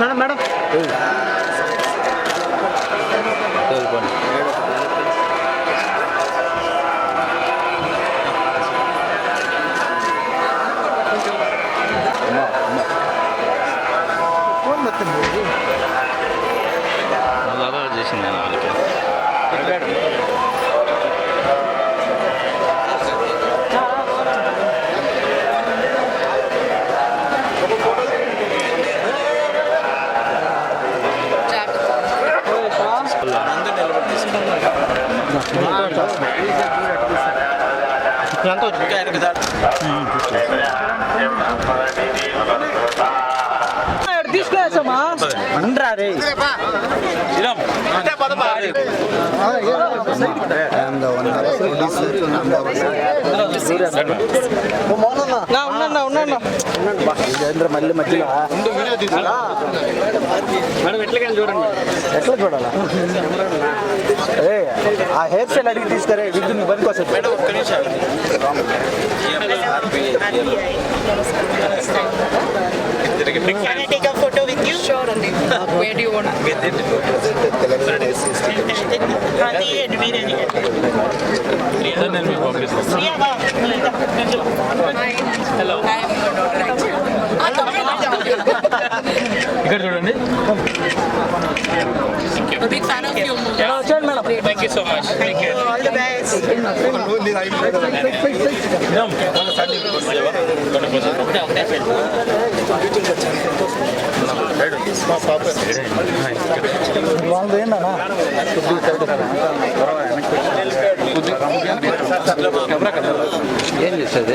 Madam madam. చేసింది నేను వాళ్ళకి. ఎంత వచ్చింది తీసుకునేసామా అండ్రా రే ఉన్నా ఉన్నా మళ్ళీ మధ్యలో మేడం ఎట్లకైనా చూడండి ఎట్లా చూడాలా ఏ ఆ హెయిర్ స్టైల్ అడిగి తీసుకురే విద్యుత్ నీ పనికి వస్తుంది మేడం ఒక్క Can I take a photo with you? Sure, Andy. Where do you want? Gandhi and Veerani. నేను మీకు పంపిస్తాను Priya, va. Hello. I am your daughter actually. ఇక్కడ చూడండి fan of your movie. వచ్చేయండి madam thank you so much thank you All the best. వాళ్ళది ఏంటన్నా ఏం చేసేది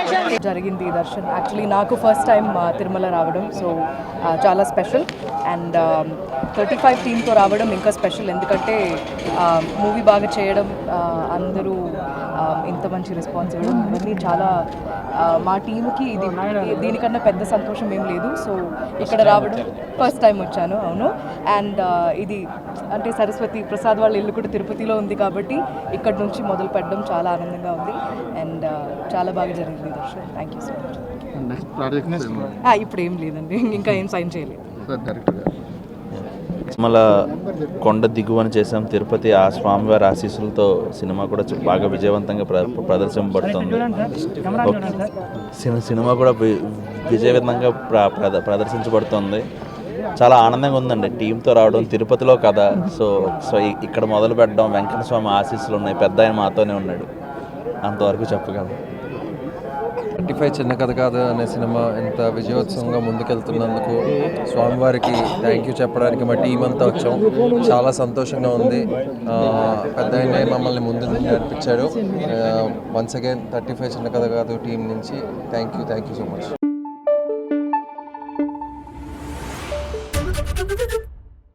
జరిగింది ఈ దర్శన్. యాక్చువల్లీ నాకు ఫస్ట్ టైం తిరుమల రావడం. సో చాలా స్పెషల్ అండ్ థర్టీ ఫైవ్ టీమ్తో రావడం ఇంకా స్పెషల్ ఎందుకంటే మూవీ బాగా చేయడం అందరూ ఇంత మంచి రెస్పాన్స్ ఇవ్వడం ఇవన్నీ చాలా మా టీంకి ఇది దీనికన్నా పెద్ద సంతోషం ఏం లేదు. సో ఇక్కడ రావడం ఫస్ట్ టైం వచ్చాను అవును. అండ్ ఇది అంటే సరస్వతి ప్రసాద్ వాళ్ళ ఇల్లు కూడా తిరుపతిలో ఉంది కాబట్టి ఇక్కడ నుంచి మొదలు పెట్టడం చాలా ఆనందంగా ఉంది. అండ్ చాలా బాగా జరిగింది దర్శనం. Thank you so much next project ఇప్పుడు ఏం లేదండి. ఇంకా ఏం సైన్ చేయలేదు. తిరుమల కొండ దిగువన చేసాం తిరుపతి ఆ స్వామివారి ఆశీస్సులతో సినిమా కూడా బాగా విజయవంతంగా ప్ర ప్రదర్శింపబడుతుంది. సినిమా కూడా విజయవంతంగా ప్ర ప్రద- ప్రదర్శించబడుతుంది. చాలా ఆనందంగా ఉందండి. టీంతో రావడం తిరుపతిలో కదా సో సో ఇక్కడ మొదలు పెట్టడం వెంకట స్వామి ఆశీస్సులు ఉన్నాయి. పెద్ద ఆయన మాతోనే ఉన్నాడు. అంతవరకు చెప్పగలను థర్టీ ఫైవ్ చిన్న కథ కాదు అనే సినిమా ఇంత విజయోత్సవంగా ముందుకెళ్తున్నందుకు స్వామివారికి థ్యాంక్ యూ చెప్పడానికి మా టీం అంతా వచ్చాం. చాలా సంతోషంగా ఉంది. ఆ, పెద్ద మమ్మల్ని ముందు నడిపించాడు. వన్స్ అగైన్ థర్టీ ఫైవ్ చిన్న కథ కాదు టీం నుంచి. Thank you thank you so much